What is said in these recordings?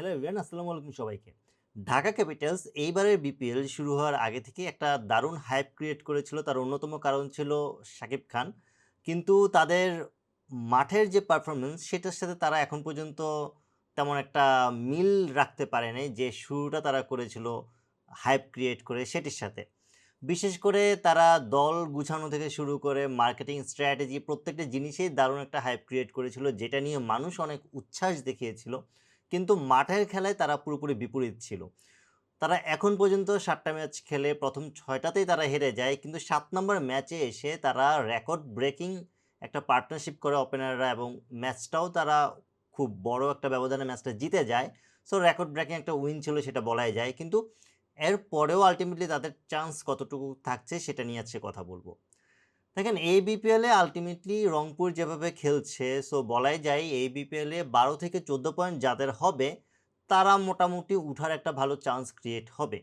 Hello everyone, আসসালামু আলাইকুম সবাইকে। ঢাকা ক্যাপিটালস এইবারের বিপিএল শুরু হওয়ার আগে থেকে একটা দারুণ হাইপ ক্রিয়েট করেছিল, তার অন্যতম কারণ ছিল শাকিব খান। কিন্তু তাদের মাঠের যে পারফরমেন্স সেটার সাথে তারা এখন পর্যন্ত তেমন একটা মিল রাখতে পারেনি, যে শুরুটা তারা করেছিল হাইপ ক্রিয়েট করে সেটির সাথে। বিশেষ করে তারা দল গুছানো থেকে শুরু করে মার্কেটিং স্ট্র্যাটেজি প্রত্যেকটা জিনিসেই দারুণ একটা হাইপ ক্রিয়েট করেছিল, যেটা নিয়ে মানুষ অনেক উচ্ছ্বাস দেখিয়েছিল। কিন্তু মাঠের খেলায় তারা পুরোপুরি বিপরীত ছিল। তারা এখন পর্যন্ত সাতটা ম্যাচ খেলে, প্রথম ছয়টাতেই তারা হেরে যায়, কিন্তু সাত নম্বর ম্যাচে এসে তারা রেকর্ড ব্রেকিং একটা পার্টনারশিপ করে ওপেনাররা এবং ম্যাচটাও তারা খুব বড় একটা ব্যবধানে ম্যাচটা জিতে যায়। সো, রেকর্ড ব্রেকিং একটা উইন ছিল সেটা বলাই যায়, কিন্তু এর পরেও আলটিমেটলি তাদের চান্স কতটুকু থাকছে সেটা নিয়ে আজকে কথা বলব। দেখেন, এই বিপিএলে আলটিমেটলি রংপুর যেভাবে খেলছে সো বলাই যায় এই বিপিএলে বারো থেকে চোদ্দ পয়েন্ট যাদের হবে, তারা মোটামুটি উঠার একটা ভালো চান্স ক্রিয়েট হবে।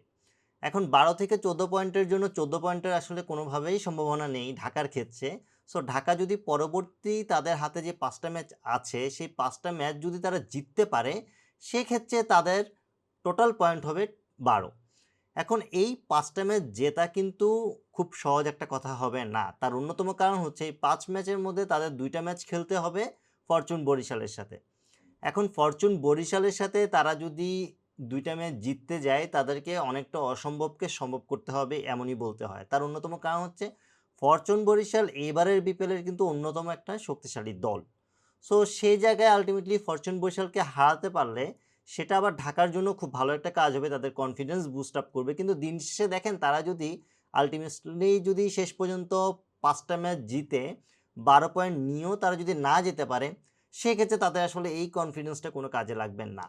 এখন বারো থেকে চোদ্দ পয়েন্টের জন্য, চোদ্দ পয়েন্টের আসলে কোনোভাবেই সম্ভাবনা নেই ঢাকার ক্ষেত্রে। সো ঢাকা যদি পরবর্তী তাদের হাতে যে পাঁচটা ম্যাচ আছে, সেই পাঁচটা ম্যাচ যদি তারা জিততে পারে, সেক্ষেত্রে তাদের টোটাল পয়েন্ট হবে বারো। এখন এই পাঁচটা ম্যাচ জেতা কিন্তু খুব সহজ একটা কথা হবে না। তার অন্যতম কারণ হচ্ছে এই পাঁচ ম্যাচের মধ্যে তাদের দুইটা ম্যাচ খেলতে হবে ফরচুন বরিশালের সাথে। এখন ফরচুন বরিশালের সাথে তারা যদি দুইটা ম্যাচ জিততে যায়, তাদেরকে অনেকটা অসম্ভবকে সম্ভব করতে হবে এমনই বলতে হয়। তার অন্যতম কারণ হচ্ছে ফরচুন বরিশাল এবারের বিপিএলের কিন্তু অন্যতম একটা শক্তিশালী দল। সো সেই জায়গায় আলটিমেটলি ফরচুন বরিশালকে হারাতে পারলে সেটা আবার ঢাকার জন্য খুব ভালো একটা কাজ হবে, তাদের কনফিডেন্স বুস্ট আপ করবে। কিন্তু দিন শেষে দেখেন তারা যদি আলটিমেটলি যদি শেষ পর্যন্ত পাঁচটা ম্যাচ জিতে বারো পয়েন্ট নিয়েও তারা যদি না যেতে পারে, সেক্ষেত্রে তাদের আসলে এই কনফিডেন্সটা কোনো কাজে লাগবেন না।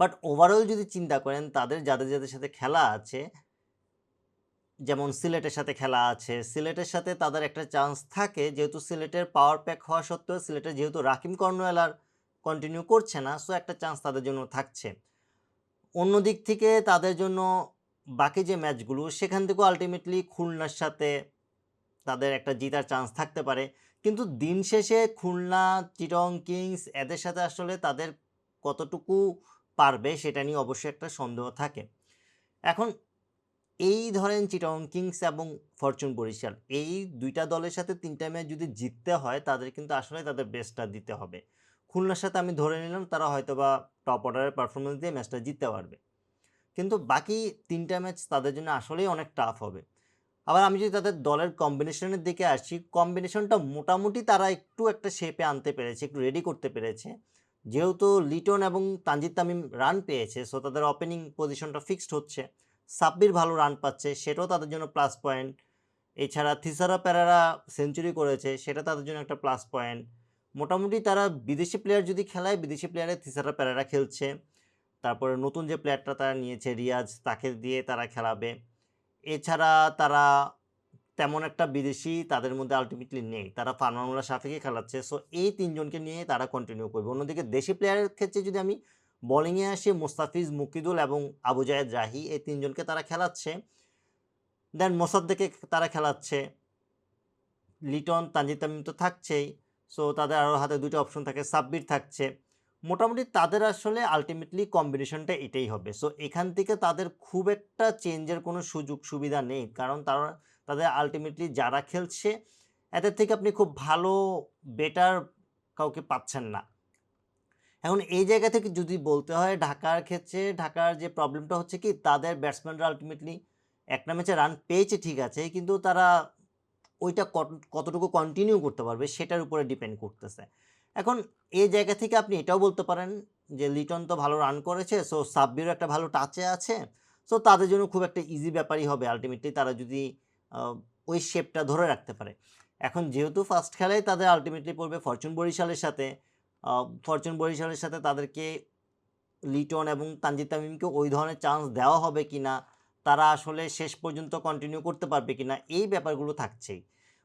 বাট ওভারঅল যদি চিন্তা করেন, তাদের যাদের যাদের সাথে খেলা আছে, যেমন সিলেটের সাথে খেলা আছে, সিলেটের সাথে তাদের একটা চান্স থাকে, যেহেতু সিলেটের পাওয়ার প্যাক হওয়া সত্ত্বেও, সিলেটের যেহেতু রাকিম কর্নওয়েল আর কন্টিনিউ করছে না সো একটা চান্স তাদের জন্য থাকছে। অন্য দিক থেকে তাদের জন্য বাকি যে ম্যাচগুলো, সেখান থেকেও আলটিমেটলি খুলনার সাথে তাদের একটা জিতার চান্স থাকতে পারে। কিন্তু দিন শেষে খুলনা চিটং কিংস এদের সাথে আসলে তাদের কতটুকু পারবে সেটা নিয়ে অবশ্যই একটা সন্দেহ থাকে। এখন এই ধরেন চিটং কিংস এবং ফরচুন বরিশাল এই দুইটা দলের সাথে তিনটা ম্যাচ যদি জিততে হয়, তাদের কিন্তু আসলে তাদের বেস্টটা দিতে হবে। খুলনার সাথে আমি ধরে নিলাম তারা হয়তো বা টপ অর্ডারের পারফরমেন্স দিয়ে ম্যাচটা জিততে পারবে। কিন্তু বাকি তিনটা ম্যাচ তাদের জন্য আসলেই অনেক টাফ হবে। আবার আমি যদি তাদের দলের কম্বিনেশনের দিকে আসি কম্বিনেশনটা মোটামুটি তারা একটু একটা শেপে আনতে পেরেছে, একটু রেডি করতে পেরেছে। যেহেতু লিটন এবং তানজিদ তামিম রান পেয়েছে সো তাদের ওপেনিং পজিশনটা ফিক্সড হচ্ছে। সাব্বির ভালো রান পাচ্ছে, সেটাও তাদের জন্য প্লাস পয়েন্ট এছাড়া থিসারা প্যারারা সেঞ্চুরি করেছে, সেটা তাদের জন্য একটা প্লাস পয়েন্ট মোটামুটি তারা বিদেশি প্লেয়ার যদি খেলায়, বিদেশি প্লেয়ারে থিসারা প্যারারা খেলছে। তারপরে নতুন যে প্লেয়ারটা তারা নিয়েছে, রিয়াজ, তাকে দিয়ে তারা খেলাবে। এছাড়া তারা তেমন একটা বিদেশি তাদের মধ্যে আলটিমেটলি নেই। তারা ফারমানুল্লাহ শাফিকে খেলাচ্ছে। সো এই তিনজনকে নিয়ে তারা কন্টিনিউ করবে। অন্যদিকে দেশি প্লেয়ারের ক্ষেত্রে যদি আমি বোলিংয়ে আসি, মুস্তাফিজ, মুকিদুল এবং আবু জায়েদ রাহি এই তিনজনকে তারা খেলাচ্ছে। দেন মোসাদ্দেকে তারা খেলাচ্ছে। লিটন, তানজিদ তামিম তো থাকছেই। সো তাদের আরও হাতে দুটো অপশন থাকে সাব্বির থাকছে। মোটামুটি তাদের আসলে আলটিমেটলি কম্বিনেশনটা এটাই হবে। সো এখান থেকে তাদের খুব একটা চেঞ্জের কোনো সুযোগ সুবিধা নেই, কারণ তারা, তাদের আলটিমেটলি যারা খেলছে, এদের থেকে আপনি খুব ভালো বেটার কাউকে পাচ্ছেন না। এখন এই জায়গা থেকে যদি বলতে হয়, ঢাকার ক্ষেত্রে, ঢাকার যে প্রবলেমটা হচ্ছে কি, তাদের ব্যাটসম্যানরা আলটিমেটলি একটা ম্যাচে রান পেয়েছে ঠিক আছে, কিন্তু তারা ওইটা কতটুকু কন্টিনিউ করতে পারবে সেটার উপরে ডিপেন্ড করতেছে। এখন এই জায়গা থেকে আপনি এটাও বলতে পারেন যে লিটন তো ভালো রান করেছে সো সাব্বিরও একটা ভালো টাচে আছে সো তাদের জন্য খুব একটা ইজি ব্যাপারই হবে আলটিমেটলি তারা যদি ওই শেপটা ধরে রাখতে পারে। এখন যেহেতু ফার্স্ট খেলায় তাদের আলটিমেটলি পড়বে ফরচুন বরিশালের সাথে ফরচুন বরিশালের সাথে তাদেরকে লিটন এবং তানজিদ তামিমকে ওই ধরনের চান্স দেওয়া হবে কি না তারা আসলে শেষ পর্যন্ত কন্টিনিউ করতে পারবে কি না এই ব্যাপারগুলো থাকছেই।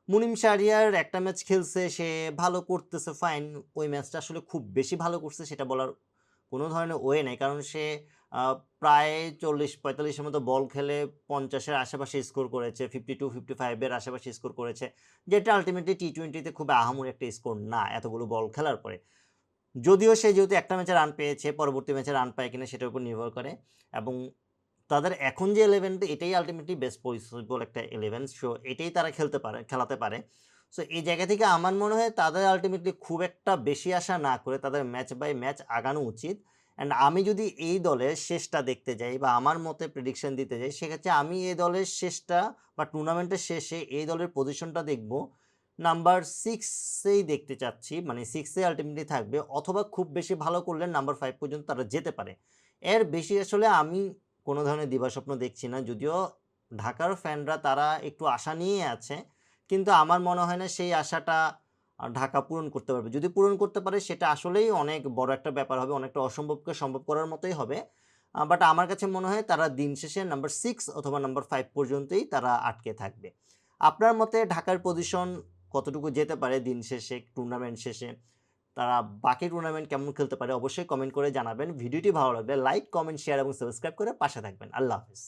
মুনিম শাহরিয়ার একটা ম্যাচ খেলছে, সে ভালো করতেছে ফাইন ওই ম্যাচটা আসলে খুব বেশি ভালো করছে সেটা বলার কোনো ধরনের ওয়ে নেই। কারণ সে প্রায় চল্লিশ পঁয়তাল্লিশের মতো বল খেলে পঞ্চাশের আশেপাশে স্কোর করেছে ফিফটি টু ফিফটি ফাইভের আশেপাশে স্কোর করেছে, যেটা আলটিমেটলি টি টোয়েন্টিতে খুব আহামুর একটা স্কোর না, এতগুলো বল খেলার পরে। যদিও সে যেহেতু একটা ম্যাচে রান পেয়েছে, পরবর্তী ম্যাচে রান পায় কিনা সেটার উপর নির্ভর করে এবং তাদের এখন যে ইলেভেনটা এটাই আলটিমেটলি বেস্ট পসিবল একটা ইলেভেন সো এটাই তারা খেলতে পারে, খেলাতে পারে। সো এই জায়গা থেকে আমার মনে হয় তাদের আলটিমেটলি খুব একটা বেশি আশা না করে তাদের ম্যাচ বাই ম্যাচ আগানো উচিত। অ্যান্ড আমি যদি এই দলের শেষটা দেখতে যাই বা আমার মতে প্রেডিকশন দিতে যাই, সেক্ষেত্রে আমি এই দলের শেষটা বা টুর্নামেন্টের শেষে এই দলের পজিশনটা দেখব। নাম্বার সিক্সেই দেখতে চাচ্ছি মানে সিক্সে আলটিমেটলি থাকবে, অথবা খুব বেশি ভালো করলে নাম্বার ফাইভ পর্যন্ত তারা যেতে পারে। এর বেশি আসলে আমি কোনো ধরনের দিবাস্বপ্ন দেখছি না। যদিও ঢাকার ফ্যানরা তারা একটু আশা নিয়ে আছে, কিন্তু আমার মনে হয় না সেই আশাটা ঢাকা পূরণ করতে পারবে। যদি পূরণ করতে পারে, সেটা আসলেই অনেক বড় একটা ব্যাপার হবে, অনেকটা অসম্ভবকে সম্ভব করার মতোই হবে। বাট আমার কাছে মনে হয় তারা দিন শেষে নাম্বার সিক্স অথবা নাম্বার ফাইভ পর্যন্তই তারা আটকে থাকবে। আপনার মতে ঢাকার পজিশন কতটুকু যেতে পারে দিন শেষে টুর্নামেন্ট শেষে? তারা বাকি টুর্নামেন্ট কেমন খেলতে পারে অবশ্যই কমেন্ট করে জানাবেন। ভিডিওটি ভালো লাগলে লাইক কমেন্ট শেয়ার এবং সাবস্ক্রাইব করে পাশে থাকবেন। আল্লাহ হাফিজ।